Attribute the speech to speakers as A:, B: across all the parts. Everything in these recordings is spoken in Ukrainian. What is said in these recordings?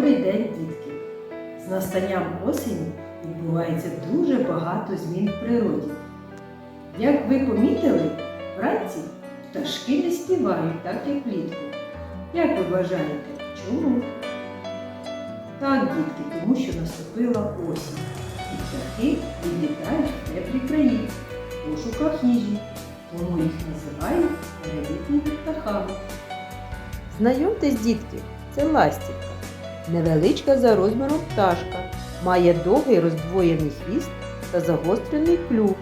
A: Добрий день, дітки! З настанням осені відбувається дуже багато змін в природі. Як ви помітили, вранці пташки не співають так, як влітку. Як ви вважаєте, чому? Так, дітки, тому що наступила осінь. І птахи відлітають в теплі краї в пошуках їжі, тому їх називають перелітніми птахами.
B: Знайомтесь, дітки, це ластівка. Невеличка за розміром пташка. Має довгий роздвоєний хвіст та загострений клюв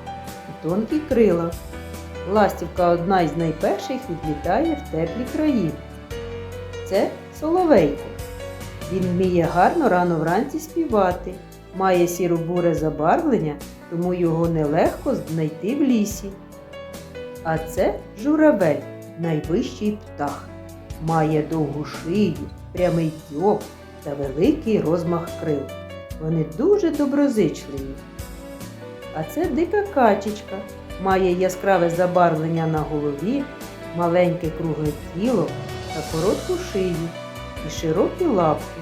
B: і тонкі крила. Ластівка одна із найперших відлітає в теплі краї. Це соловейко. Він вміє гарно рано вранці співати, має сіро-буре забарвлення, тому його нелегко знайти в лісі. А це журавель, найвищий птах. Має довгу шию, прямий дзьоб та великий розмах крил. Вони дуже доброзичливі. А це дика качечка. Має яскраве забарвлення на голові, маленьке кругле тіло та коротку шию і широкі лапки.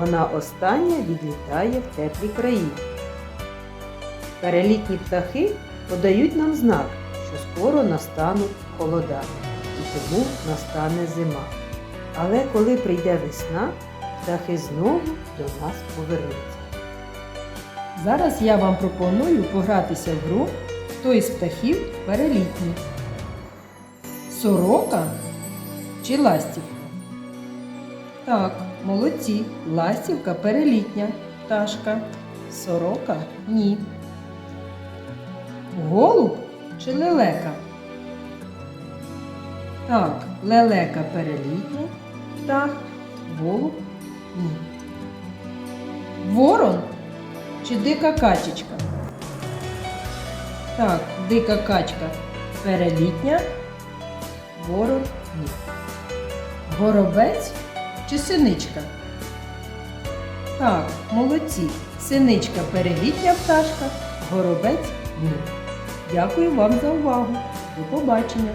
B: Вона остання відлітає в теплі краї. Перелітні птахи подають нам знак, що скоро настануть холода і тому настане зима. Але коли прийде весна, птахи знову до нас повернуться.
A: Зараз я вам пропоную погратися в гру хто із птахів перелітній. Сорока чи ластівка? Так, молодці. Ластівка перелітня пташка. Сорока ні. Голуб чи лелека? Так, лелека перелітня птах, голуб. Ворон чи дика качечка? Так, дика качка перелітня, ворон ні. Горобець чи синичка? Так, молодці. Синичка перелітня пташка, горобець ні. Дякую вам за увагу. До побачення!